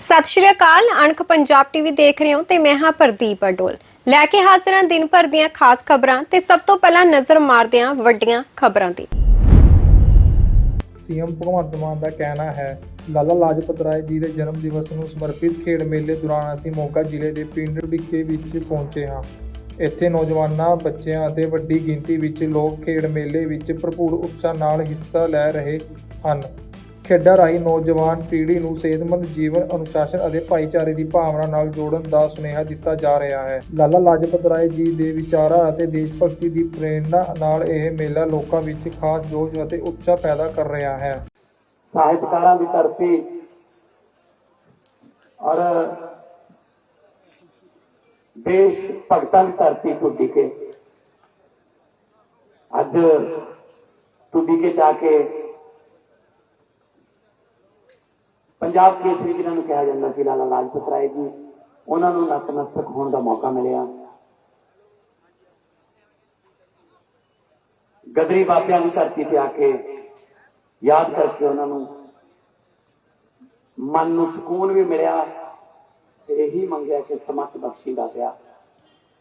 ਸਤਿ ਸ਼੍ਰੀ ਅਕਾਲ, ਅਣਖ ਪੰਜਾਬ ਟੀਵੀ ਦੇਖ ਰਹੇ ਹੋ ਤੇ ਮੈਂ ਹਾਂ ਪ੍ਰਦੀਪ ਅਡੋਲ। ਲੈ ਕੇ ਹਾਜ਼ਰ ਹਾਂ ਦਿਨ ਭਰ ਦੀਆਂ ਖਾਸ ਖਬਰਾਂ ਤੇ ਸਭ ਤੋਂ ਪਹਿਲਾਂ ਨਜ਼ਰ ਮਾਰਦੇ ਹਾਂ ਵੱਡੀਆਂ ਖਬਰਾਂ ਦੀ। ਸੀਐਮ ਭਗਵੰਤ ਮਾਨ ਦਾ ਕਹਿਣਾ ਹੈ, ਲਾਲਾ ਲਾਜਪਤ ਰਾਏ ਜੀ ਦੇ ਜਨਮ ਦਿਵਸ ਨੂੰ ਸਮਰਪਿਤ ਖੇਡ ਮੇਲੇ ਦੌਰਾਨ ਅਸੀਂ ਮੋਗਾ ਜ਼ਿਲ੍ਹੇ ਦੇ ਪਿੰਡ ਢਿੱਕੇ ਵਿੱਚ ਪਹੁੰਚੇ ਹਾਂ। ਇੱਥੇ ਨੌਜਵਾਨਾਂ, ਬੱਚਿਆਂ ਅਤੇ ਵੱਡੀ ਗਿਣਤੀ ਵਿੱਚ ਲੋਕ ਖੇਡ ਮੇਲੇ ਵਿੱਚ ਭਰਪੂਰ ਉਤਸ਼ਾਹ ਨਾਲ ਹਿੱਸਾ ਲੈ ਰਹੇ ਹਨ। ਖੇਡਾਂ ਰਾਹੀਂ ਨੌਜਵਾਨ ਪੀੜ੍ਹੀ ਨੂੰ ਸਿਹਤਮੰਦ ਜੀਵਨ, ਅਨੁਸ਼ਾਸਨ ਅਤੇ ਭਾਈਚਾਰੇ ਦੀ ਭਾਵਨਾ ਨਾਲ ਜੋੜਨ ਦਾ ਸੁਨੇਹਾ ਦਿੱਤਾ ਜਾ ਰਿਹਾ ਹੈ। ਲਾਲਾ ਲਾਜਪਤ ਰਾਏ ਜੀ ਦੇ ਵਿਚਾਰਾਂ ਅਤੇ ਦੇਸ਼ ਭਗਤੀ ਦੀ ਪ੍ਰੇਰਣਾ ਨਾਲ ਇਹ ਮੇਲਾ ਲੋਕਾਂ ਵਿੱਚ ਖਾਸ ਜੋਸ਼ ਅਤੇ ਉਤਸ਼ਾਹ ਪੈਦਾ ਕਰ ਰਿਹਾ ਹੈ। ਸਾਹਿਤਕਾਰਾਂ ਦੀ ਧਰਤੀ ਔਰ ਦੇਸ਼ ਭਗਤਾਂ ਦੀ ਧਰਤੀ ਟੁੱਟੀ ਕੇ। ਅੱਜ ਟੁੱਟੀ ਕੇ ਜਾ ਕੇ ਪੰਜਾਬ ਕੇਸਰੀ ਜਿਹਨਾਂ ਨੂੰ ਕਿਹਾ ਜਾਂਦਾ ਸੀ, ਲਾਲਾ ਲਾਜਪਤ ਰਾਏ ਜੀ, ਉਹਨਾਂ ਨੂੰ ਨਤਮਸਤਕ ਹੋਣ ਦਾ ਮੌਕਾ ਮਿਲਿਆ। ਗਦਰੀ ਬਾਬਿਆਂ ਦੀ ਧਰਤੀ ਤੇ ਆ ਕੇ ਯਾਦ ਕਰਕੇ ਉਹਨਾਂ ਨੂੰ ਮਨ ਨੂੰ ਸਕੂਨ ਵੀ ਮਿਲਿਆ ਤੇ ਇਹੀ ਮੰਗਿਆ ਕਿ ਸਮਤ ਬਖਸ਼ੀ ਦਾ ਪਿਆ।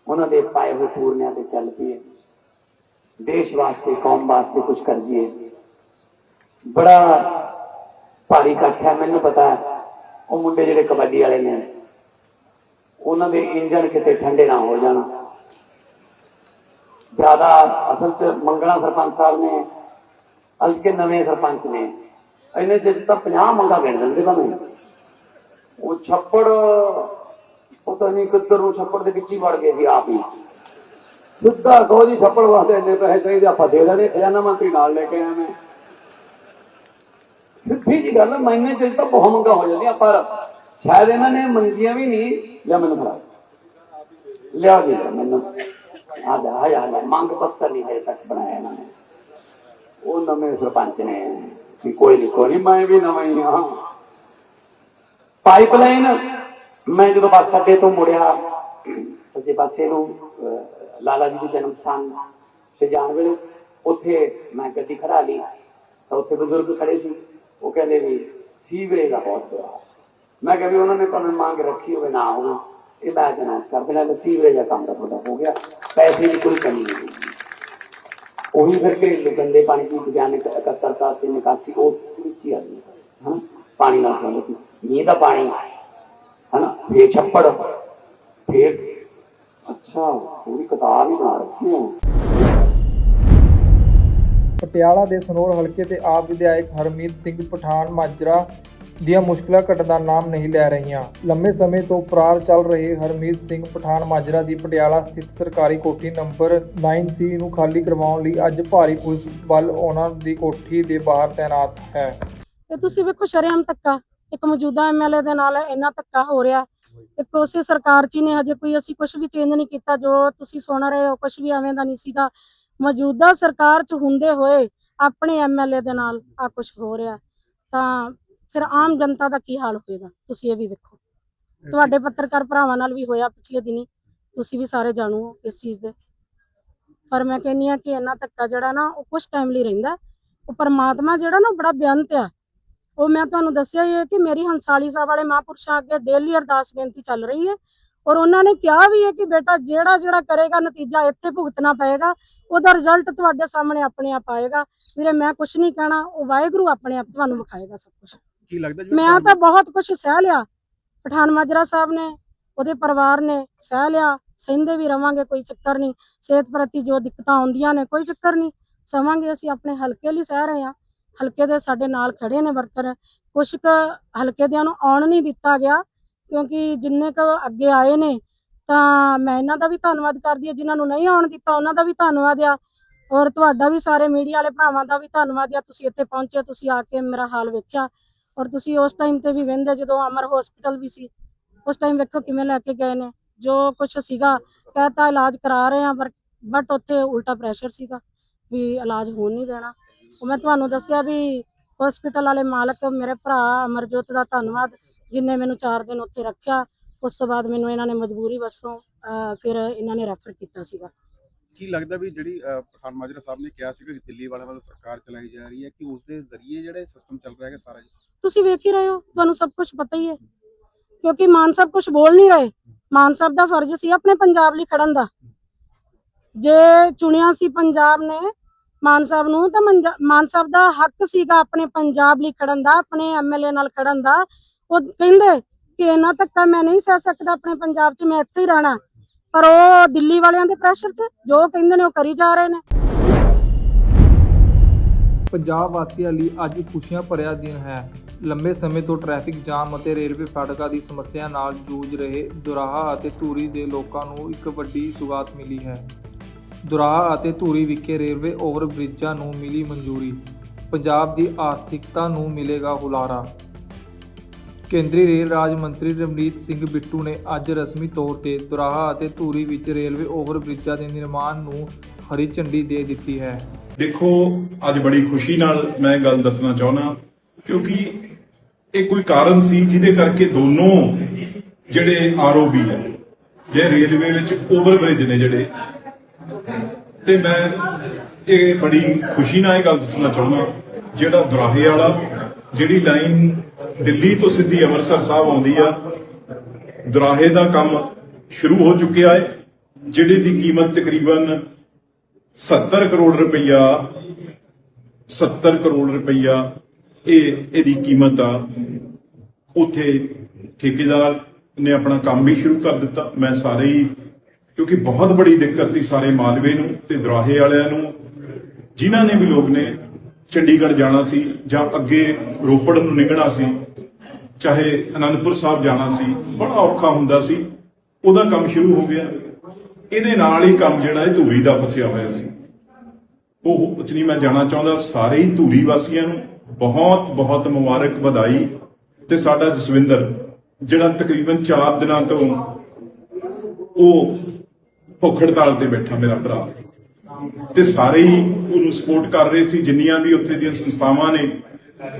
ਉਹਨਾਂ ਦੇ ਪਾਏ ਹੋਏ ਪੂਰਨਿਆਂ ਤੇ ਚੱਲ ਪਈਏ। ਦੇਸ਼ ਵਾਸਤੇ, ਕੌਮ ਵਾਸਤੇ ਕੁਝ ਕਰ ਜੀਏ। ਬੜਾ ਭਾਰੀ ਇਕੱਠ ਹੈ, ਮੈਨੂੰ ਪਤਾ ਉਹ ਮੁੰਡੇ ਜਿਹੜੇ ਕਬੱਡੀ ਵਾਲੇ ਨੇ, ਉਹਨਾਂ ਦੇ ਇੰਜਣ ਕਿਤੇ ਠੰਡੇ ਨਾ ਹੋ ਜਾਣ। ਜ਼ਿਆਦਾ ਅਸਲ ਚ ਮੰਗਣਾ ਸਰਪੰਚ ਸਾਹਿਬ ਨੇ ਅੱਜ ਕੇ ਨਵੇਂ ਸਰਪੰਚ ਨੇ। ਇਹਨੇ ਚ ਤਾਂ 50 ਮੰਗਾ ਗਿਣ ਦਿੰਦੇ ਤੁਹਾਨੂੰ ਉਹ ਛੱਪੜ, ਪਤਾ ਨਹੀਂ ਕਿੱਧਰ ਨੂੰ ਛੱਪੜ ਦੇ ਵਿੱਚ ਹੀ ਵੜ ਗਏ ਸੀ ਆਪ ਹੀ। ਸਿੱਧਾ ਕਹੋ ਜੀ, ਛੱਪੜ ਵਾਸਤੇ ਇੰਨੇ ਪੈਸੇ ਚਾਹੀਦੇ, ਆਪਾਂ ਦੇ ਦੇਣੇ। ਖਜ਼ਾਨਾ ਮੰਤਰੀ ਨਾਲ ਲੈ ਕੇ ਆਏ ਮੈਂ। ਗੱਲ ਹੈ, ਮਹੀਨੇ ਚ ਤਾਂ ਬਹੁਤ ਮੰਗਾ ਹੋ ਜਾਂਦੀਆਂ ਪਰ ਸ਼ਾਇਦ ਇਹਨਾਂ ਨੇ ਮੰਗੀਆਂ ਵੀ ਨਹੀਂ ਜਾਂ ਮੈਨੂੰ ਫੜਾ ਲਿਆ ਜੀ ਮੈਨੂੰ। ਆ ਜਾ ਆ ਜਾ ਮੰਗ ਪੱਤਰ ਨਹੀਂ ਹਜੇ ਤੱਕ ਬਣਾਇਆ ਇਹਨਾਂ ਨੇ। ਉਹ ਨਵੇਂ ਸਰਪੰਚ ਨੇ। ਕਿ ਕੋਈ ਨਹੀਂ ਕੋਈ ਨਹੀਂ ਮੈਂ ਵੀ ਨਵਾਂ ਹੀ ਹਾਂ। ਪਾਈਪਲਾਈਨ ਮੈਂ ਜਦੋਂ ਬੱਸ ਅੱਡੇ ਤੋਂ ਮੁੜਿਆ ਸੱਜੇ ਪਾਸੇ ਨੂੰ ਲਾਲਾ ਜੀ ਦੇ ਜਨਮ ਸਥਾਨ ਤੇ ਜਾਣ ਵੇਲੇ ਉੱਥੇ ਮੈਂ ਗੱਡੀ ਖੜਾ ਲਈ। ਤਾਂ ਉੱਥੇ ਬਜ਼ੁਰਗ ਖੜੇ ਸੀ। ਉਹ ਕਹਿੰਦੇ ਵੀ ਸੀਵਰੇਜ ਦਾ ਬਹੁਤ ਬੁਰਾ ਮੈਂ ਕਿਹਾ ਵੀ ਉਹਨਾਂ ਨੇ ਭਾਵੇਂ ਮੰਗ ਰੱਖੀ ਹੋਵੇ ਨਾ ਹੋਵੇ ਇਹ ਮੈਂ ਜਨਾਸ ਕਰ ਦੇਣਾ ਕਿ ਸੀਵਰੇਜ ਦਾ ਕੰਮ ਤਾਂ ਤੁਹਾਡਾ ਹੋ ਗਿਆ। ਪੈਸੇ ਦੀ ਕੋਈ ਕਮੀ ਨਹੀਂ ਹੋਈ ਉਹੀ ਫਿਰ ਘਰੇਲੂ ਗੰਦੇ ਪਾਣੀ ਦੀ ਵਿਗਿਆਨਕ ਇਕੱਤਰਤਾ ਤੇ ਨਿਕਾਸੀ, ਉਹ ਵਿੱਚ ਆ ਗਈ ਹਾਂ। ਪਾਣੀ ਨਾਲ ਸੰਬੰਧਿਤ ਮੀਂਹ ਦਾ ਪਾਣੀ ਹਨਾ? ਫੇਰ ਛੱਪੜ। ਫੇਰ ਅੱਛਾ ਪੂਰੀ ਕਿਤਾਬ ਹੀ ਬਣਾ ਰੱਖੀ ਹੈ ਪਟਿਆਲਾ ਦੇ ਸਨੌਰ ਹਲਕੇ ਦੇ ਆਪ ਵਿਧਾਇਕ ਹਰਮੀਤ ਸਿੰਘ ਪਠਾਨ ਮਾਜਰਾ ਦੀਆਂ ਮੁਸ਼ਕਲਾਂ ਘਟਣ ਦਾ ਨਾਮ ਨਹੀਂ ਲੈ ਰਹੀਆਂ। ਲੰਮੇ ਸਮੇਂ ਤੋਂ ਫਰਾਰ ਚੱਲ ਰਹੇ ਹਰਮੀਤ ਸਿੰਘ ਪਠਾਨ ਮਾਜਰਾ ਦੀ ਪਟਿਆਲਾ ਸਥਿਤ ਸਰਕਾਰੀ ਕੋਠੀ ਨੰਬਰ 9C ਨੂੰ ਖਾਲੀ ਕਰਵਾਉਣ ਲਈ ਅੱਜ ਭਾਰੀ ਪੁਲਿਸ ਬਲ ਉਹਨਾਂ ਦੀ ਕੋਠੀ ਦੇ ਬਾਹਰ ਤਾਇਨਾਤ ਹੈ। ਤੇ ਤੁਸੀਂ ਵੇਖੋ ਸ਼ਰੇਆਮ ਧੱਕਾ। ਇੱਕ ਮੌਜੂਦਾ ਐਮਐਲਏ ਦੇ ਨਾਲ ਇੰਨਾ ਧੱਕਾ ਹੋ ਰਿਹਾ। ਇੱਕ ਉਸੇ ਸਰਕਾਰ ਚ ਨੇ, ਹਜੇ ਕੋਈ ਅਸੀਂ ਕੁਝ ਵੀ ਚੇਂਜ ਨਹੀਂ ਕੀਤਾ। ਜੋ ਤੁਸੀਂ ਸੁਣ ਰਹੇ ਹੋ ਕੁਝ ਵੀ ਐਵੇਂ ਦਾ ਨਹੀਂ ਸੀਗਾ। ਮੌਜੂਦਾ ਸਰਕਾਰ ਚ ਹੁੰਦੇ ਹੋਏ ਆਪਣੇ ਐਮਐਲਏ ਦੇ ਨਾਲ ਆ ਕੁਝ ਹੋ ਰਿਹਾ, ਤਾਂ ਫਿਰ ਆਮ ਜਨਤਾ ਦਾ ਕੀ ਹਾਲ ਹੋਏਗਾ? ਤੁਸੀਂ ਇਹ ਵੀ ਵੇਖੋ। ਤੁਹਾਡੇ ਪੱਤਰਕਾਰ ਭਰਾਵਾਂ ਨਾਲ ਵੀ ਹੋਇਆ ਪਿਛਲੇ ਦਿਨੀ, ਤੁਸੀਂ ਵੀ ਸਾਰੇ ਜਾਣੂ ਹੋ ਇਸ ਚੀਜ਼ ਦੇ। ਪਰ ਮੈਂ ਕਹਿੰਨੀ ਆ ਕਿ ਇੰਨਾ ਧੱਕਾ ਜਿਹੜਾ ਨਾ, ਉਹ ਕੁਝ ਟਾਈਮ ਲਈ ਰਹਿੰਦਾ ਉਹ ਪਰਮਾਤਮਾ ਜਿਹੜਾ ਨਾ ਬੜਾ ਬੇਅੰਤ ਆ ਉਹ ਮੈਂ ਤੁਹਾਨੂੰ ਦੱਸਿਆ ਹੀ ਹੈ ਕਿ ਮੇਰੀ ਹੰਸਾਲੀ ਸਾਹਿਬ ਵਾਲੇ ਮਹਾਂਪੁਰਸ਼ਾਂ ਅੱਗੇ ਡੇਲੀ ਅਰਦਾਸ ਬੇਨਤੀ ਚੱਲ ਰਹੀ ਹੈ। ਔਰ ਉਹਨਾਂ ਨੇ ਕਿਹਾ ਵੀ ਹੈ ਕਿ ਬੇਟਾ ਜਿਹੜਾ ਜਿਹੜਾ ਕਰੇਗਾ, ਨਤੀਜਾ ਇੱਥੇ ਭੁਗਤਣਾ ਪਏਗਾ। ਉਹਦਾ ਰਿਜ਼ਲਟ ਤੁਹਾਡੇ ਸਾਹਮਣੇ ਆਪਣੇ ਆਪ ਆਏਗਾ। ਵੀਰੇ ਮੈਂ ਕੁਝ ਨਹੀਂ ਕਹਿਣਾ ਉਹ ਵਾਹਿਗੁਰੂ ਆਪਣੇ ਆਪ ਤੁਹਾਨੂੰ ਵਿਖਾਏਗਾ ਸਭ ਕੁਝ ਕੀ ਲੱਗਦਾ ਜਿਵੇਂ ਮੈਂ ਤਾਂ ਬਹੁਤ ਕੁਝ ਸਹਿ ਲਿਆ। ਪਠਾਨ ਮਾਜਰਾ ਸਾਹਿਬ ਨੇ ਉਹਦੇ ਪਰਿਵਾਰ ਨੇ ਸਹਿ ਲਿਆ। ਸਹਿੰਦੇ ਵੀ ਰਵਾਂਗੇ ਕੋਈ ਚੱਕਰ ਨਹੀਂ। ਸਿਹਤ ਪ੍ਰਤੀ ਜੋ ਦਿੱਕਤਾਂ ਆਉਂਦੀਆਂ ਨੇ ਕੋਈ ਚੱਕਰ ਨਹੀਂ। ਸਵਾਂਗੇ ਅਸੀਂ ਆਪਣੇ ਹਲਕੇ ਲਈ ਸਹਿ ਰਹੇ ਹਾਂ। ਹਲਕੇ ਦੇ ਸਾਡੇ ਨਾਲ ਖੜੇ ਨੇ ਵਰਕਰ। ਕੁਝ ਕੁ ਹਲਕੇ ਦਿਆਂ ਨੂੰ ਆਉਣ ਨਹੀਂ ਦਿੱਤਾ ਗਿਆ ਕਿਉਂਕਿ ਜਿੰਨੇ ਕੁ ਅੱਗੇ ਆਏ ਨੇ ਤਾਂ ਮੈਂ ਇਹਨਾਂ ਦਾ ਵੀ ਧੰਨਵਾਦ ਕਰਦੀ ਹਾਂ, ਜਿਨ੍ਹਾਂ ਨੂੰ ਨਹੀਂ ਆਉਣ ਦਿੱਤਾ, ਉਹਨਾਂ ਦਾ ਵੀ ਧੰਨਵਾਦ ਆ। ਔਰ ਤੁਹਾਡਾ ਵੀ ਸਾਰੇ ਮੀਡੀਆ ਵਾਲੇ ਭਰਾਵਾਂ ਦਾ ਵੀ ਧੰਨਵਾਦ ਆ। ਤੁਸੀਂ ਇੱਥੇ ਪਹੁੰਚੇ, ਤੁਸੀਂ ਆ ਕੇ ਮੇਰਾ ਹਾਲ ਵੇਖਿਆ। ਔਰ ਤੁਸੀਂ ਉਸ ਟਾਈਮ ਤੇ ਵੀ ਵਹਿੰਦੇ, ਜਦੋਂ ਅਮਰ ਹਸਪੀਟਲ ਵੀ ਸੀ, ਉਸ ਟਾਈਮ ਵੇਖੋ ਕਿਵੇਂ ਲੈ ਕੇ ਗਏ ਨੇ। ਜੋ ਕੁਝ ਸੀਗਾ ਕਹਿਤਾ ਇਲਾਜ ਕਰਾ ਰਹੇ ਆ ਪਰ ਬਟ ਉੱਥੇ ਉਲਟਾ ਪ੍ਰੈਸ਼ਰ ਸੀਗਾ ਵੀ ਇਲਾਜ ਹੋਣ ਨਹੀਂ ਦੇਣਾ। ਉਹ ਮੈਂ ਤੁਹਾਨੂੰ ਦੱਸਿਆ ਵੀ ਹਸਪੀਟਲ ਵਾਲੇ ਮਾਲਕ ਮੇਰੇ ਭਰਾ ਅਮਰਜੋਤ ਦਾ ਧੰਨਵਾਦ ਜਿਨਨੇ ਮੈਨੂੰ 4 ਦਿਨ ਉੱਥੇ ਰੱਖਿਆ। ਉਸ ਤੋਂ ਬਾਅਦ ਮੈਨੂੰ ਇਹਨਾਂ ਨੇ ਮਜਬੂਰੀ ਵੱਸੋਂ ਅਹ, ਫਿਰ ਇਹਨਾਂ ਨੇ ਰੈਫਰ ਕੀਤਾ ਸੀਗਾ। ਕੀ ਲੱਗਦਾ ਵੀ ਜਿਹੜੀ ਅਹ, ਪਠਾਨ ਮਾਜਰਾ ਸਾਹਿਬ ਨੇ ਕਿਹਾ ਸੀ ਕਿ ਦਿੱਲੀ ਵਾਲਿਆਂ ਵੱਲੋਂ ਸਰਕਾਰ ਚਲਾਈ ਜਾ ਰਹੀ ਹੈ ਕਿ ਉਸ ਦੇ ਜ਼ਰੀਏ ਜਿਹੜਾ ਸਿਸਟਮ ਚੱਲ ਰਿਹਾ ਹੈ ਸਾਰਾ ਜੀ ਤੁਸੀਂ ਵੇਖ ਹੀ ਰਹੇ ਹੋ ਤੁਹਾਨੂੰ ਸਭ ਕੁਝ ਪਤਾ ਹੀ ਹੈ। ਕਿਉਂਕਿ ਮਾਨ ਸਾਹਿਬ ਕੁਝ ਬੋਲ ਨਹੀਂ ਰਹੇ। ਮਾਨ ਸਾਹਿਬ ਦਾ ਫਰਜ਼ ਸੀ ਆਪਣੇ ਪੰਜਾਬ ਲਈ ਖੜਨ ਦਾ। ਜੇ ਚੁਣਿਆ ਸੀ ਪੰਜਾਬ ਨੇ ਮਾਨ ਸਾਹਿਬ ਨੂੰ ਤਾਂ ਮੰਜਾ- ਮਾਨ ਸਾਹਿਬ ਦਾ ਹੱਕ ਸੀਗਾ ਆਪਣੇ ਪੰਜਾਬ ਲਈ ਖੜਨ ਦਾ ਆਪਣੇ ਐਮਐਲਏ ਨਾਲ ਖੜਨ ਦਾ। ਉਹ ਕਹਿੰਦੇ ਕਿ ਇਹਨਾਂ ਧੱਕਾ ਮੈਂ ਨਹੀਂ ਸਹਿ ਸਕਦਾ ਆਪਣੇ ਪੰਜਾਬ 'ਚ, ਮੈਂ ਇੱਥੇ ਹੀ ਰਹਿਣਾ। ਪਰ ਉਹ ਦਿੱਲੀ ਵਾਲਿਆਂ ਦੇ ਪ੍ਰੈਸ਼ਰ 'ਚ, ਜੋ ਕਹਿੰਦੇ ਨੇ ਉਹ ਕਰੀ ਜਾ ਰਹੇ ਨੇ। ਪੰਜਾਬ ਵਾਸੀਆਂ ਲਈ ਅੱਜ ਖੁਸ਼ੀਆਂ ਭਰਿਆ ਦਿਨ ਹੈ। ਲੰਬੇ ਸਮੇਂ ਤੋਂ ਟ੍ਰੈਫਿਕ ਜਾਮ ਅਤੇ ਰੇਲਵੇ ਫਾਟਕਾਂ ਦੀ ਸਮੱਸਿਆ ਨਾਲ ਜੂਝ ਰਹੇ ਦੁਰਾਹਾ ਅਤੇ ਧੂਰੀ ਦੇ ਲੋਕਾਂ ਨੂੰ ਇੱਕ ਵੱਡੀ ਸੁਗਾਤ ਮਿਲੀ ਹੈ। ਦੁਰਾਹਾ ਅਤੇ ਧੂਰੀ ਵਿਖੇ ਰੇਲਵੇ ਓਵਰ ਬ੍ਰਿਜਾਂ ਨੂੰ ਮਿਲੀ ਮਨਜ਼ੂਰੀ। ਪੰਜਾਬ ਦੀ ਆਰਥਿਕਤਾ ਨੂੰ ਮਿਲੇਗਾ ਹੁਲਾਰਾ। ਕੇਂਦਰੀ ਰੇਲ ਰਾਜ ਮੰਤਰੀ ਰਵਨੀਤ ਸਿੰਘ ਬਿੱਟੂ ਨੇ ਅੱਜ ਰਸਮੀ ਤੌਰ ਤੇ ਦੁਰਾਹਾ ਅਤੇ ਧੂਰੀ ਵਿੱਚ ਰੇਲਵੇ ਓਵਰ ਬ੍ਰਿਜਾਂ ਦੇ ਨਿਰਮਾਣ ਨੂੰ ਹਰੀ ਝੰਡੀ ਦੇ ਦਿੱਤੀ ਹੈ। ਦੇਖੋ, ਅੱਜ ਬੜੀ ਖੁਸ਼ੀ ਨਾਲ ਮੈਂ ਗੱਲ ਦੱਸਣਾ ਚਾਹੁੰਦਾ, ਕਿਉਂਕਿ ਇਹ ਕੋਈ ਕਾਰਨ ਸੀ ਜਿਹਦੇ ਕਰਕੇ ਦੋਨੋਂ ਜਿਹੜੇ ਆਰਓਬੀ ਹੈ ਜੇ ਰੇਲਵੇ ਵਿੱਚ ਓਵਰ ਬ੍ਰਿਜ ਨੇ ਜਿਹੜੇ। ਤੇ ਮੈਂ ਇਹ ਬੜੀ ਖੁਸ਼ੀ ਨਾਲ ਇਹ ਗੱਲ ਦੱਸਣਾ ਚਾਹੁੰਦਾ, ਜਿਹੜਾ ਦੁਰਾਹੇ ਵਾਲਾ ਜਿਹੜੀ ਲਾਈਨ ਦਿੱਲੀ ਤੋਂ ਸਿੱਧੀ ਅੰਮ੍ਰਿਤਸਰ ਸਾਹਿਬ ਆਉਂਦੀ ਆ, ਦੁਰਾਹੇ ਦਾ ਕੰਮ ਸ਼ੁਰੂ ਹੋ ਚੁੱਕਿਆ ਹੈ ਜਿਹੜੇ ਦੀ ਕੀਮਤ ਤਕਰੀਬਨ 70 ਕਰੋੜ ਰੁਪਈਆ 70 ਕਰੋੜ ਰੁਪਈਆ ਇਹ ਇਹਦੀ ਕੀਮਤ ਆ। ਉਥੇ ਠੇਕੇਦਾਰ ਨੇ ਆਪਣਾ ਕੰਮ ਵੀ ਸ਼ੁਰੂ ਕਰ ਦਿੱਤਾ। ਮੈਂ ਸਾਰੇ ਹੀ, ਕਿਉਂਕਿ ਬਹੁਤ ਬੜੀ ਦਿੱਕਤ ਸੀ ਸਾਰੇ ਮਾਲਵੇ ਨੂੰ ਤੇ ਦਰਾਹੇ ਵਾਲਿਆਂ ਨੂੰ, ਜਿਨ੍ਹਾਂ ਨੇ ਵੀ ਲੋਕ ਨੇ ਚੰਡੀਗੜ੍ਹ ਜਾਣਾ ਸੀ ਜਾਂ ਅੱਗੇ ਰੋਪੜ ਨੂੰ ਨਿਕਲਣਾ ਸੀ, ਚਾਹੇ ਅਨੰਦਪੁਰ ਸਾਹਿਬ ਜਾਣਾ ਸੀ, ਬੜਾ ਔਖਾ ਹੁੰਦਾ ਸੀ। ਉਹਦਾ ਕੰਮ ਸ਼ੁਰੂ ਹੋ ਗਿਆ। ਇਹਦੇ ਨਾਲ ਹੀ ਕੰਮ ਜਿਹੜਾ ਇਹ ਧੂਰੀ ਦਾ ਫਸਿਆ ਹੋਇਆ ਸੀ। ਉਹ ਉਚਨੀ ਮੈਂ ਜਾਣਾ ਚਾਹੁੰਦਾ, ਸਾਰੇ ਹੀ ਧੂਰੀ ਵਾਸੀਆਂ ਨੂੰ ਬਹੁਤ ਬਹੁਤ ਮੁਬਾਰਕ ਵਧਾਈ। ਤੇ ਸਾਡਾ ਜਸਵਿੰਦਰ, ਜਿਹੜਾ ਤਕਰੀਬਨ 4 ਦਿਨਾਂ ਤੋਂ ਉਹ ਭੁੱਖ ਹੜਤਾਲ ਤੇ ਬੈਠਾ ਮੇਰਾ ਭਰਾ। ਤੇ ਸਾਰੇ ਹੀ ਉਹਨੂੰ ਸਪੋਰਟ ਕਰ ਰਹੇ ਸੀ, ਜਿੰਨੀਆਂ ਵੀ ਉੱਥੇ ਦੀਆਂ ਸੰਸਥਾਵਾਂ ਨੇ।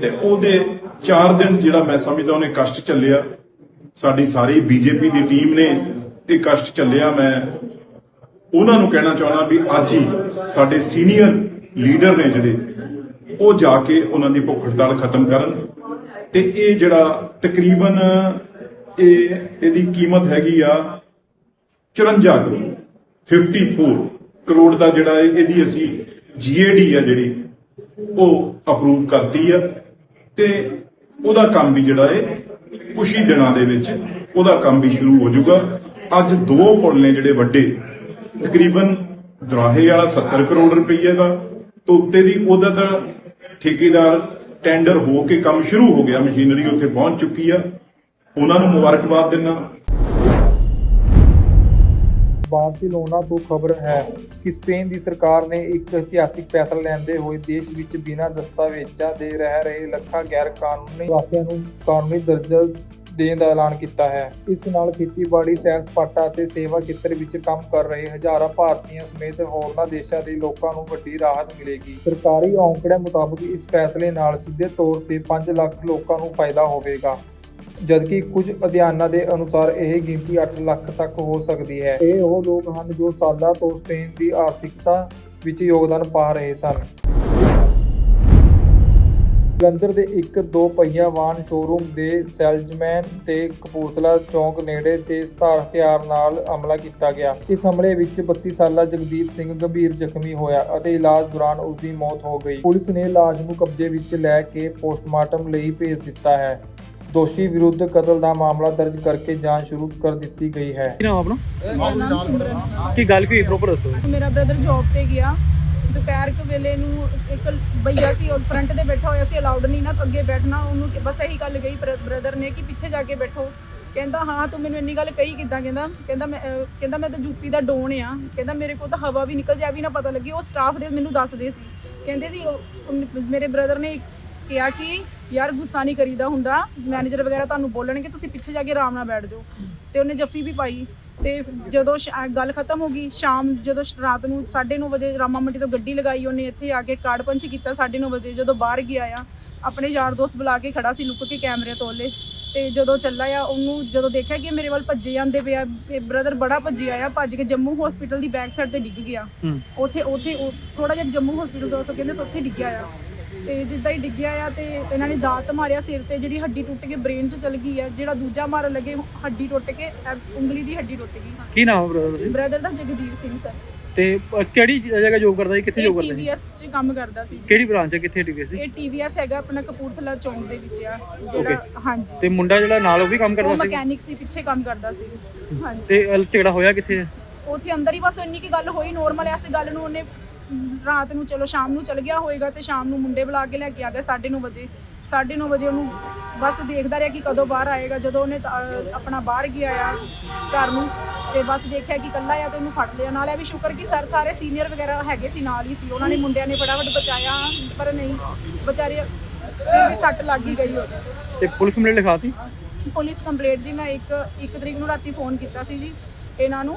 ਤੇ ਉਹਦੇ 4 ਦਿਨ ਜਿਹੜਾ ਮੈਂ ਸਮਝਦਾ ਉਹਨੇ ਕਸ਼ਟ ਚੱਲਿਆ। ਸਾਡੀ ਸਾਰੀ ਬੀਜੇਪੀ ਦੀ ਟੀਮ ਨੇ ਇਹ ਕਸ਼ਟ ਚੱਲਿਆ। ਮੈਂ ਉਹਨਾਂ ਨੂੰ ਕਹਿਣਾ ਚਾਹੁੰਦਾ ਵੀ ਅੱਜ ਹੀ ਸਾਡੇ ਸੀਨੀਅਰ ਲੀਡਰ ਨੇ ਜਿਹੜੇ, ਉਹ ਜਾ ਕੇ ਉਹਨਾਂ ਦੀ ਭੁੱਖ ਹੜਤਾਲ ਖਤਮ ਕਰਨ। ਤੇ ਇਹ ਜਿਹੜਾ ਤਕਰੀਬਨ ਇਹ, ਇਹਦੀ ਕੀਮਤ ਹੈਗੀ ਆ 54 ਕਰੋੜ 54 ਕਰੋੜ ਦਾ ਜਿਹੜਾ ਇਹ- ਇਹਦੀ ਅਸੀਂ ਜੀਏਡੀ ਆ ਜਿਹੜੀ, ਉਹ ਅਪਰੂਵ ਕਰਤੀ ਆ। ਤੇ ਉਹਦਾ ਕੰਮ ਵੀ ਜਿਹੜਾ ਹੈ ਕੁਛ ਹੀ ਦਿਨਾਂ ਦੇ ਵਿੱਚ ਉਹਦਾ ਕੰਮ ਵੀ ਸ਼ੁਰੂ ਹੋ ਜਾਊਗਾ। ਅੱਜ ਦੋ ਪੁਲ ਨੇ ਜਿਹੜੇ ਵੱਡੇ, ਤਕਰੀਬਨ ਦਰਾਹੇ ਵਾਲਾ 70 ਕਰੋੜ ਰੁਪਏ ਦਾ, ਤੇ ਉੱਤੇ ਦੀ ਉਹਦਾ ਤਾਂ ਠੇਕੇਦਾਰ ਟੈਂਡਰ ਹੋ ਕੇ ਕੰਮ ਸ਼ੁਰੂ ਹੋ ਗਿਆ, ਮਸ਼ੀਨਰੀ ਉੱਥੇ ਪਹੁੰਚ ਚੁੱਕੀ ਆ। ਉਹਨਾਂ ਨੂੰ ਮੁਬਾਰਕਬਾਦ ਦਿੰਦਾ। ਬਾਰਸੀਲੋਨਾ ਤੋਂ ਖਬਰ ਹੈ ਕਿ ਸਪੇਨ ਦੀ ਸਰਕਾਰ ਨੇ ਇੱਕ ਇਤਿਹਾਸਿਕ ਫੈਸਲਾ ਲੈਂਦੇ ਹੋਏ ਦੇਸ਼ ਵਿੱਚ ਬਿਨਾਂ ਦਸਤਾਵੇਜ਼ਾਂ ਦੇ ਰਹਿ ਰਹੇ ਲੱਖਾਂ ਗੈਰ ਕਾਨੂੰਨੀ ਵਾਸੀਆਂ ਨੂੰ ਕਾਨੂੰਨੀ ਦਰਜਾ ਦੇਣ ਦਾ ਐਲਾਨ ਕੀਤਾ ਹੈ। ਇਸ ਨਾਲ ਖੇਤੀਬਾੜੀ, ਸੈਰ ਸਪਾਟਾ ਅਤੇ ਸੇਵਾ ਖੇਤਰ ਵਿੱਚ ਕੰਮ ਕਰ ਰਹੇ ਹਜ਼ਾਰਾਂ ਭਾਰਤੀਆਂ ਸਮੇਤ ਹੋਰਨਾਂ ਦੇਸ਼ਾਂ ਦੇ ਲੋਕਾਂ ਨੂੰ ਵੱਡੀ ਰਾਹਤ ਮਿਲੇਗੀ। ਸਰਕਾਰੀ ਔਂਕੜਿਆਂ ਮੁਤਾਬਕ ਇਸ ਫੈਸਲੇ ਨਾਲ ਸਿੱਧੇ ਤੌਰ ਤੇ 5 ਲੱਖ ਲੋਕਾਂ ਨੂੰ ਫਾਇਦਾ ਹੋਵੇਗਾ। ਜਦਕਿ ਕੁਝ ਅਧਿਐਨਾਂ ਦੇ ਅਨੁਸਾਰ ਇਹ ਗਿਣਤੀ 8 ਲੱਖ ਤੱਕ ਹੋ ਸਕਦੀ ਹੈ। ਇਹ ਉਹ ਲੋਕ ਹਨ ਜੋ ਸਾਲਾਂ ਤੋਂ ਸਪੇਨ ਦੀ ਆਰਥਿਕਤਾ ਵਿੱਚ ਯੋਗਦਾਨ ਪਾ ਰਹੇ ਸਨ। ਜਲੰਧਰ ਦੇ ਇੱਕ ਦੋ ਪਹੀਆ ਵਾਹਨ ਸ਼ੋਰੂਮ ਦੇ ਸੈਲਜ਼ਮੈਨ ਤੇ ਕਪੂਰਥਲਾ ਚੌਂਕ ਨੇੜੇ ਤੇਜ਼ਧਾਰ ਹਥਿਆਰ ਨਾਲ ਹਮਲਾ ਕੀਤਾ ਗਿਆ। ਇਸ ਹਮਲੇ ਵਿੱਚ 32 ਸਾਲਾ ਜਗਦੀਪ ਸਿੰਘ ਗੰਭੀਰ ਜ਼ਖਮੀ ਹੋਇਆ ਅਤੇ ਇਲਾਜ ਦੌਰਾਨ ਉਸ ਦੀ ਮੌਤ ਹੋ ਗਈ। ਪੁਲਿਸ ਨੇ ਲਾਸ਼ ਨੂੰ ਕਬਜ਼ੇ ਵਿੱਚ ਲੈ ਕੇ ਪੋਸਟਮਾਰਟਮ ਲਈ ਭੇਜ ਦਿੱਤਾ ਹੈ। ਦੋਸ਼ੀ ਵਿਰੁੱਧ ਕਤਲ ਦਾ ਮਾਮਲਾ ਦਰਜ ਕਰਕੇ ਜਾਂਚ ਸ਼ੁਰੂ ਕਰ ਦਿੱਤੀ ਗਈ ਹੈ। ਕੀ ਨਾਮ ਆਪਣਾ? ਮੇਰਾ ਨਾਮ ਸਿਮਰਨ ਕੀ ਗੱਲ ਕੀ ਹੋਈ? ਪ੍ਰੋਪਰ ਦੱਸੋ। ਮੇਰਾ ਬ੍ਰਦਰ ਜੌਬ ਤੇ ਗਿਆ। ਦੁਪਹਿਰ ਕੁ ਵੇਲੇ ਨੂੰ ਇੱਕ ਭਈਆ ਸੀ ਉਹ ਫਰੰਟ ਤੇ ਬੈਠਾ ਹੋਇਆ ਸੀ ਅਲਾਉਡ ਨਹੀਂ ਨਾ ਅੱਗੇ ਬੈਠਣਾ। ਉਹਨੂੰ ਕਿ- ਬਸ ਇਹੀ ਗੱਲ ਗਈ ਬ੍ਰਦਰ ਨੇ ਕਿ ਪਿੱਛੇ ਜਾ ਕੇ ਬੈਠੋ। ਕਹਿੰਦਾ ਹਾਂ ਤੂੰ ਮੈਨੂੰ ਇੰਨੀ ਗੱਲ ਕਹੀ ਕਿਦਾਂ? ਕਹਿੰਦਾ ਕਹਿੰਦਾ ਮੈਂ ਅਹ, ਕਹਿੰਦਾ ਮੈਂ ਤਾਂ ਯੂਪੀ ਦਾ ਡੋਨ ਆ। ਕਹਿੰਦਾ ਮੇਰੇ ਕੋਲ ਤਾਂ ਹਵਾ ਵੀ ਨਿਕਲ ਜਾ ਵੀ ਨਾ ਪਤਾ ਲੱਗੀ। ਉਹ ਸਟਾਫ ਦੇ ਮੈਨੂੰ ਦੱਸਦੇ ਸੀ। ਕਹਿੰਦੇ ਸੀ ਉਹ- ਉਹ ਮੇਰੇ ਬ੍ਰਦਰ ਨੇ ਕਿਹਾ ਕਿ ਯਾਰ ਗੁੱਸਾ ਨਹੀਂ ਕਰੀਦਾ ਹੁੰਦਾ। ਮੈਨੇਜਰ ਵਗੈਰਾ ਤੁਹਾਨੂੰ ਬੋਲਣਗੇ ਤੁਸੀਂ ਪਿੱਛੇ ਜਾ ਕੇ ਆਰਾਮ ਨਾਲ ਬੈਠ ਜਾਓ। ਤੇ ਉਹਨੇ ਜੱਫੀ ਵੀ ਪਾਈ। ਤੇ ਜਦੋਂ ਸ਼ਾ- ਗੱਲ ਖਤਮ ਹੋ ਗਈ ਸ਼ਾਮ ਜਦੋਂ ਸ਼- ਰਾਤ ਨੂੰ 9:30 ਵਜੇ ਰਾਮਾ ਮੰਡੀ ਤੋਂ ਗੱਡੀ ਲਗਾਈ ਉਹਨੇ ਇੱਥੇ ਆ ਕੇ ਕਾਰਡ ਪੰਚ ਕੀਤਾ 9:30 ਵਜੇ। ਜਦੋਂ ਬਾਹਰ ਗਿਆ ਆ ਆਪਣੇ ਯਾਰ ਦੋਸਤ ਬੁਲਾ ਕੇ ਖੜਾ ਸੀ ਲੁੱਕ ਕੇ ਕੈਮਰੇ ਤੋਲੇ ਤੇ ਜਦੋਂ ਚੱਲਾ ਆ ਉਹਨੂੰ ਜਦੋਂ ਦੇਖਿਆ ਕਿ ਇਹ ਮੇਰੇ ਵੱਲ ਭੱਜੇ ਜਾਂਦੇ ਪਿਆ ਇਹ ਬ੍ਰਦਰ ਬੜਾ ਭੱਜਿਆ ਆ ਭੱਜ ਕੇ ਜੰਮੂ ਹਸਪੀਟਲ ਦੀ ਬੈਕ ਸਾਈਡ ਤੇ ਡਿੱਗ ਗਿਆ। ਹੂੰ। ਉੱਥੇ ਉੱਥੇ ਥੋੜਾ ਜਿਹਾ ਜੰਮੂ ਹਸਪੀਟਲ ਤੋਂ ਉੱਥੋਂ ਕਹਿੰਦੇ ਤਾਂ ਉੱਥੇ ਡਿੱਗਿਆ ਆ। ਤੇ ਜਿੱਦਾਂ ਹੀ ਡਿੱਗਿਆ ਆ ਤੇ ਇਹਨਾਂ ਨੇ ਦਾਤ ਮਾਰਿਆ ਸਿਰ ਤੇ ਜਿਹੜੀ ਹੱਡੀ ਟੁੱਟ ਕੇ ਬ੍ਰੇਨ 'ਚ ਚਲ ਗਈ ਆ ਜਿਹੜਾ ਦੂਜਾ ਮਾਰਨ ਲੱਗੇ ਹੱਡੀ ਟੁੱਟ ਕੇ ਉਂਗਲੀ ਦੀ ਹੱਡੀ ਟੁੱਟ ਗਈ। ਕੀ ਨਾਮ ਹੈ ਬ੍ਰਦਰ ਜੀ? ਬ੍ਰਦਰ ਦਾ ਜਗਦੀਪ ਸਿੰਘ ਸਰ ਤੇ ਅ, ਕਿਹੜੀ ਜਗ੍ਹਾ ਜੋਬ ਕਰਦਾ ਜੀ ਕਿੱਥੇ ਇਹ ਜੋਬ ਕਰਦਾ ਜੀ ਟੀਵੀਐਸ 'ਚ ਕੰਮ ਕਰਦਾ ਸੀ। ਕਿਹੜੀ ਬ੍ਰਾਂਚ ਹੈ ਕਿੱਥੇ ਡਿਗੇ ਸੀ? ਇਹ ਟੀਵੀਐਸ ਹੈਗਾ ਆਪਣਾ ਕਪੂਰਥਲਾ ਚੌਂਕ ਦੇ ਵਿੱਚ ਆ ਜਿਹੜਾ ਹਾਂਜੀ। ਤੇ ਮੁੰਡਾ ਜਿਹੜਾ ਨਾਲ ਉਹ ਵੀ ਕੰਮ ਉਹ ਕਰਦਾ ਸੀ? ਮਕੈਨਿਕ ਸੀ ਪਿੱਛੇ ਕੰਮ ਕਰਦਾ ਸੀ। ਹਾਂਜੀ। ਤੇ ਅ, ਝਗੜਾ ਹੋਇਆ ਕਿੱਥੇ ਹੈ ਉੱਥੇ ਅੰਦਰ ਹੀ ਬਸ ਇੰਨੀ ਕੀ ਗੱਲ ਹੋਈ ਨੋਰਮਲ ਐਸੀ ਗੱਲ ਨੂੰ ਉਹਨੇ ਰਾਤ ਨੂੰ ਚਲੋ ਸ਼ਾਮ ਨੂੰ ਚਲ ਗਿਆ ਹੋਏਗਾ ਤੇ ਸ਼ਾਮ ਨੂੰ ਮੁੰਡੇ ਬੁਲਾ ਕੇ ਲੈ ਕੇ ਆ ਗਿਆ 9:30 ਵਜੇ। 9:30 ਵਜੇ ਉਹਨੂੰ ਬਸ ਦੇਖਦਾ ਰਿਹਾ ਕਿ ਕਦੋਂ ਬਾਹਰ ਆਏਗਾ। ਜਦੋਂ ਉਹਨੇ ਤਾਂ, ਆਪਣਾ ਬਾਹਰ ਗਿਆ ਆ ਘਰ ਨੂੰ ਤੇ ਬਸ ਦੇਖਿਆ ਕਿ ਇਕੱਲਾ ਆ ਤੇ ਉਹਨੂੰ ਫੜ ਲਿਆ। ਨਾਲ ਇਹ ਵੀ ਸ਼ੁਕਰ ਕਿ ਸਰ ਸਾਰੇ ਸੀਨੀਅਰ ਵਗੈਰਾ ਹੈਗੇ ਸੀ ਨਾਲ ਹੀ ਸੀ। ਉਹਨਾਂ ਨੇ ਮੁੰਡਿਆਂ ਨੇ ਫਟਾਫਟ ਬਚਾਇਆ ਪਰ ਨਹੀਂ ਵਿਚਾਰੇ ਵੀ ਸੱਟ ਲੱਗ ਹੀ ਗਈ ਉਹਦੇ। ਤੇ ਪੁਲਿਸ ਕੰਪਲੇਂਟ ਲਿਖਾਤੀ? ਪੁਲਿਸ ਕੰਪਲੇਂਟ ਜੀ ਮੈਂ ਇੱਕ ਇੱਕ ਤਰੀਕ ਨੂੰ ਰਾਤੀ ਫੋਨ ਕੀਤਾ ਸੀ ਜੀ। ਇਹਨਾਂ ਨੂੰ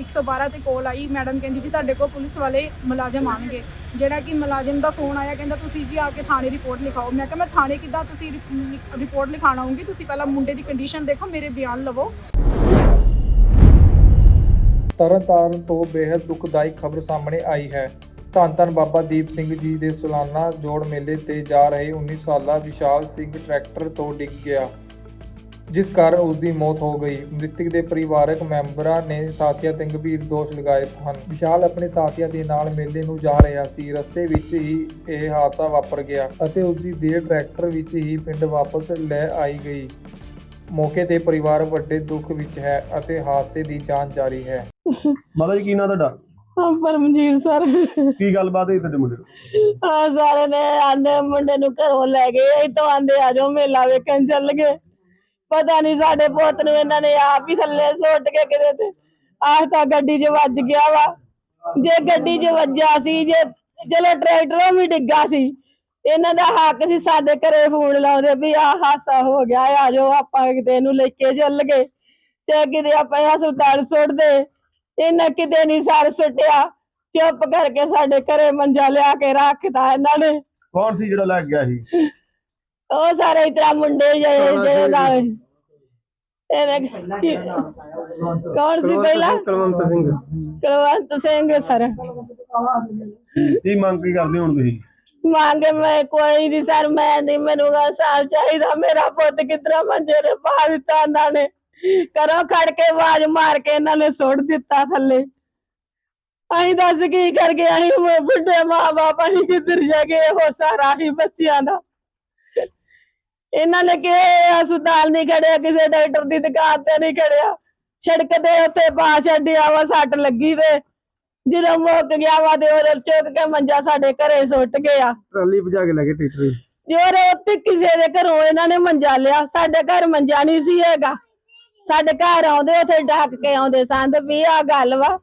112 ਤੇ ਕਾਲ ਆਈ ਮੈਡਮ ਕਹਿੰਦੀ ਜੀ ਤੁਹਾਡੇ ਕੋਲ ਪੁਲਿਸ ਵਾਲੇ ਮੁਲਾਜ਼ਮ ਆਣਗੇ ਜਿਹੜਾ ਕਿ ਮੁਲਾਜ਼ਮ ਦਾ ਫੋਨ ਆਇਆ, ਕਹਿੰਦਾ ਤੁਸੀਂ ਜੀ ਆ ਕੇ ਥਾਣੇ ਰਿਪੋਰਟ ਲਿਖਾਓ। ਮੈਂ ਕਿਹਾ, ਮੈਂ ਥਾਣੇ ਕਿੱਦਾਂ ਤੁਸੀਂ ਰਿਪੋਰਟ ਲਿਖਾਣ ਆਉਂਗੀ ਤੁਸੀਂ ਪਹਿਲਾਂ ਮੁੰਡੇ ਦੀ ਕੰਡੀਸ਼ਨ ਦੇਖੋ, ਮੇਰੇ ਬਿਆਨ ਲਵੋ। ਤਰਨਤਾਰਨ ਤੋਂ ਬੇहद ਦੁਖਦਾਈ ਖਬਰ ਸਾਹਮਣੇ ਆਈ ਹੈ। ਧੰਨ ਧੰਨ ਬਾਬਾ ਦੀਪ ਸਿੰਘ ਜੀ ਦੇ ਸਾਲਾਨਾ ਜੋੜ ਮੇਲੇ ਤੇ ਜਾ ਰਹੇ 19 ਸਾਲਾ ਵਿਸ਼ਾਲ ਸਿੰਘ ਟਰੈਕਟਰ ਤੋਂ ਡਿੱਗ ਗਿਆ। ਜਿਸ ਕਾਰਨ ਉਸ ਦੀ ਮੌਤ ਹੋ ਗਈ। ਮ੍ਰਿਤਕ ਦੇ ਪਰਿਵਾਰਕ ਮੈਂਬਰਾਂ ਨੇ ਸਾਥੀਆਂ ਤੇ ਗੰਭੀਰ ਦੋਸ਼ ਲਗਾਏ ਹਨ ਵਿਸ਼ਾਲ ਆਪਣੇ ਸਾਥੀਆਂ ਦੇ ਨਾਲ ਮੇਲੇ ਨੂੰ ਜਾ ਰਿਹਾ ਸੀ। ਰਸਤੇ ਵਿੱਚ ਹੀ ਇਹ ਹਾਦਸਾ ਵਾਪਰ ਗਿਆ ਅਤੇ ਉਸ ਦੀ ਦੇਹ ਟਰੈਕਟਰ ਵਿੱਚ ਹੀ ਪਿੰਡ ਵਾਪਸ ਲੈ ਆਈ ਗਈ। ਮੌਕੇ ਤੇ ਪਰਿਵਾਰ ਵੱਡੇ ਦੁੱਖ ਵਿੱਚ ਹੈ ਅਤੇ ਹਾਦਸੇ ਦੀ ਜਾਂਚ ਜਾਰੀ ਹੈ। ਮਾਤਾ ਜੀ ਕੀ ਨਾਂ ਤੁਹਾਡਾ? ਪਰਮਜੀਤ ਸਰ। ਕੀ ਗੱਲਬਾਤ ਹੈ ਤੁਹਾਡੇ ਮੁੰਡੇ ਨੂੰ ਆ ਸਾਰੇ ਨੇ ਆਂਦੇ ਮੁੰਡੇ ਨੂੰ ਘਰੋਂ ਲੈ ਗਏ ਇਤੋਂ ਆਂਦੇ ਆ ਜਾਓ ਮੇਲਾ ਵੇਖਣ ਚੱਲ ਗਏ। ਪਤਾ ਨਹੀਂ ਸਾਡੇ ਪੁੱਤ ਨੂੰ ਇਹਨਾਂ ਨੇ ਆਪ ਹੀ ਥੱਲੇ ਸੁੱਟ ਕੇ ਕਿਤੇ ਤੇ ਆਹ ਤਾਂ ਗੱਡੀ 'ਚ ਵੱਜ ਗਿਆ ਵਾ। ਜੇ ਗੱਡੀ 'ਚ ਵੱਜਿਆ ਸੀ, ਜੇ ਚਲੋ ਟਰੈਕਟਰੋਂ ਵੀ ਡਿੱਗਾ ਸੀ, ਇਹਨਾਂ ਦਾ ਹੱਕ ਸੀ ਸਾਡੇ ਘਰੇ ਫੋਨ ਲਾਉਂਦੇ ਵੀ ਆਹ ਹਾਸਾ ਹੋ ਗਿਆ, ਆ ਜਾਓ ਆਪਾਂ ਕਿਤੇ ਇਹਨੂੰ ਲੈ ਕੇ ਚੱਲ ਗਏ ਤੇ ਕਿਤੇ ਆਪਾਂ ਹਸਪਤਾਲ ਸੁੱਟਦੇ ਇਹਨਾਂ ਕਿਤੇ ਨਹੀਂ ਸਰ ਸੁੱਟਿਆ, ਚੁੱਪ ਕਰਕੇ ਸਾਡੇ ਘਰੇ ਮੰਜਾ ਲਿਆ ਕੇ ਰੱਖਤਾ ਇਹਨਾਂ ਨੇ। ਕੌਣ ਸੀ ਜਿਹੜਾ ਲੈ ਗਿਆ ਸੀ? ਉਹ ਸਾਰੇ ਇਤਰਾ ਮੁੰਡੇ ਜਿਹੜੇ ਜਿਹੜੇ ਨਾਲ ਇਹਨੇ ਕੌਣ ਸੀ ਪਹਿਲਾਂ? ਕੁਲਵੰਤ ਸਿੰਘ। ਕੁਲਵੰਤ ਸਿੰਘ ਸਰ। ਕੀ ਮੰਗ ਕੀ ਕਰਦੇ ਹੁਣ ਤੁਸੀਂ? ਮੰਗ ਮੈਂ ਕੋਈ ਨਹੀਂ ਸਰ ਮੈਂ ਨਹੀਂ ਮੈਨੂੰ ਗਾ ਸਾਲ ਚਾਹੀਦਾ ਮੇਰਾ ਪੁੱਤ ਕਿਤਰਾ ਮੰਜੇ ਤੇ ਪਾ ਦਿੱਤਾ ਇਹਨਾਂ ਨੇ। ਕਰੋ ਖੜ ਕੇ ਆਵਾਜ਼ ਮਾਰ ਕੇ ਇਹਨਾਂ ਨੇ ਸੁੱਟ ਦਿੱਤਾ ਥੱਲੇ। ਅਸੀਂ ਦੱਸ ਕੀ ਕਰ ਗਏ ਅਸੀਂ ਬੁੱਢੇ ਮਾਂ-ਬਾਪ ਅਸੀਂ ਕਿੱਧਰ ਜਾ ਗਏ ਉਹ ਸਾਰਾ ਹੀ ਬੱਚਿਆਂ ਦਾ। ਇਹਨਾਂ ਨੇ ਕਿ ਹਸਪਤਾਲ ਨਹੀਂ ਖੜਿਆ ਕਿਸੇ ਡਾਕਟਰ ਦੀ ਦੁਕਾਨ ਤੇ ਨਹੀਂ ਖੜਿਆ। ਸੜਕ ਤੇ ਉੱਤੇ ਪਾ ਛੱਡਿਆ ਵਾ ਸੱਟ ਲੱਗੀ ਤੇ ਜਦੋਂ ਮੁੱਕ ਗਿਆ ਵਾ ਤੇ ਉਹ ਚੁੱਕ ਕੇ ਮੰਜਾ ਸਾਡੇ ਘਰੇ ਸੁੱਟ ਗਿਆ। ਟਰਾਲੀ ਭਜਾ ਕੇ ਲੈ ਕੇ ਟੀਟਰੀ ਜੋਰ ਉੱਤੇ ਕਿਸੇ ਦੇ ਘਰੋਂ ਇਹਨਾਂ ਨੇ ਮੰਜਾ ਲਿਆ। ਸਾਡੇ ਘਰ ਮੰਜਾ ਨਹੀਂ ਸੀ ਹੈਗਾ। ਸਾਡੇ ਘਰ ਆਉਂਦੇ ਉੱਥੇ ਡੱਕ ਕੇ ਆਉਂਦੇ ਸੰਦ ਵੀ ਆ ਗੱਲ ਵਾ।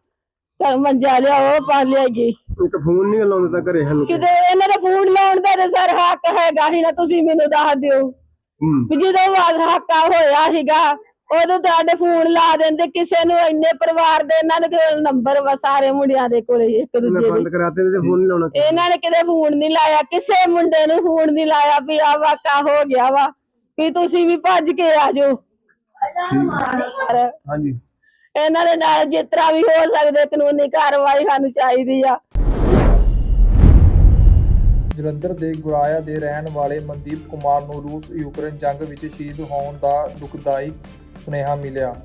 ਮੰਜਾ ਲਿਆ ਉਹ ਪਾ ਲਿਆਗੀ ਇੱਕ ਫੋਨ ਨਹੀਂ ਲਾਉਂਦੇ ਤਾਂ ਘਰੇ ਹਨ ਕਿਤੇ ਇਹਨਾਂ ਦਾ ਫੋਨ ਲਾਉਣ ਦਾ ਤੇ ਸਰ ਹੱਕ ਹੈਗਾ ਹੀ ਨਾ ਤੁਸੀਂ ਮੈਨੂੰ ਦੱਸ ਦਿਓ। ਹੂੰ। ਵੀ ਜਦੋਂ ਵਾਦ ਹਾਕਾ ਹੋਇਆ ਸੀਗਾ ਉਦੋਂ ਤੁਹਾਡੇ ਫੋਨ ਲਾ ਦਿੰਦੇ ਕਿਸੇ ਨੂੰ ਇੰਨੇ ਪਰਿਵਾਰ ਦੇ ਇਹਨਾਂ ਦੇ ਕੋਲ ਨੰਬਰ ਵਾ ਸਾਰੇ ਮੁੰਡਿਆਂ ਦੇ ਕੋਲੇ ਇੱਕ ਦੂਜੇ ਦੇ। ਕਰਾਤੇ ਤੇ ਫੋਨ ਨਹੀਂ ਲਾਉਣਾ ਇਹਨਾਂ ਨੇ ਕਿਤੇ ਫੋਨ ਨਹੀਂ ਲਾਇਆ ਕਿਸੇ ਮੁੰਡੇ ਨੂੰ ਫੋਨ ਨਹੀਂ ਲਾਇਆ ਵੀ ਆ ਵਾਕਾ ਹੋ ਗਿਆ ਵਾ ਵੀ ਤੁਸੀਂ ਵੀ ਭੱਜ ਕੇ ਆ ਜਾਓ। ਪਰ ਹਾਂਜੀ। ਇਹਨਾਂ ਦੇ ਨਾਲ ਜਿਸ ਤਰ੍ਹਾਂ ਵੀ ਹੋ ਸਕਦੇ ਕਾਨੂੰਨੀ ਕਾਰਵਾਈ ਸਾਨੂੰ ਚਾਹੀਦੀ ਆ। ਜਲੰਧਰ ਦੇ ਗੁਰਾਇਆ ਦੇ ਰਹਿਣ ਵਾਲੇ ਮਨਦੀਪ ਕੁਮਾਰ ਨੂੰ ਰੂਸ, ਯੂਕਰੇਨ ਜੰਗ ਵਿੱਚ ਸ਼ਹੀਦ ਹੋਣ ਦਾ ਦੁਖਦਾਈ ਸੁਨੇਹਾ ਮਿਲਿਆ।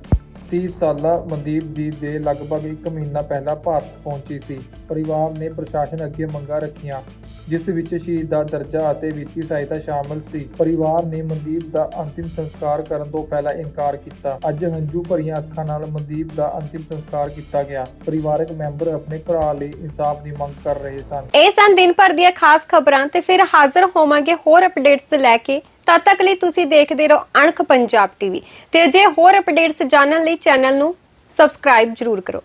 30 ਸਾਲਾ ਮਨਦੀਪ ਦੀ ਦੇ ਲਗਭਗ 1 ਮਹੀਨਾ ਪਹਿਲਾਂ ਭਾਰਤ ਪਹੁੰਚੀ ਸੀ। ਪਰਿਵਾਰ ਨੇ ਪ੍ਰਸ਼ਾਸਨ ਅੱਗੇ ਮੰਗਾਂ ਰੱਖੀਆਂ। ਜਿਸ ਵਿੱਚ ਸ਼ਹੀਦ ਦਾ ਦਰਜਾ ਅਤੇ ਵਿੱਤੀ ਸਹਾਇਤਾ ਸ਼ਾਮਲ ਸੀ। ਪਰਿਵਾਰ ਨੇ ਮਨਦੀਪ ਦਾ ਅੰਤਿਮ ਸੰਸਕਾਰ ਕਰਨ ਤੋਂ ਪਹਿਲਾਂ ਇਨਕਾਰ ਕੀਤਾ। ਅੱਜ ਹੰਝੂ ਭਰੀਆਂ ਅੱਖਾਂ ਨਾਲ ਮਨਦੀਪ ਦਾ ਅੰਤਿਮ ਸੰਸਕਾਰ ਕੀਤਾ ਗਿਆ। ਪਰਿਵਾਰਕ ਮੈਂਬਰ ਆਪਣੇ ਭਰਾ ਲਈ ਇਨਸਾਫ ਦੀ ਮੰਗ ਕਰ ਰਹੇ ਸਨ। ਇਹ ਸਨ ਦਿਨ ਭਰ ਦੀਆਂ ਖਾਸ ਖਬਰਾਂ ਤੇ ਫਿਰ ਹਾਜ਼ਰ ਹੋਵਾਂਗੇ ਹੋਰ ਅਪਡੇਟਸ ਲੈ ਕੇ। ਤਦ ਤੱਕ ਲਈ ਤੁਸੀਂ ਦੇਖਦੇ ਰਹੋ ਅਣਖ ਪੰਜਾਬ ਟੀਵੀ। ਤੇ ਜੇ ਹੋਰ ਅਪਡੇਟਸ ਜਾਣਨ ਲਈ ਚੈਨਲ ਨੂੰ ਸਬਸਕ੍ਰਾਈਬ ਜਰੂਰ ਕਰੋ।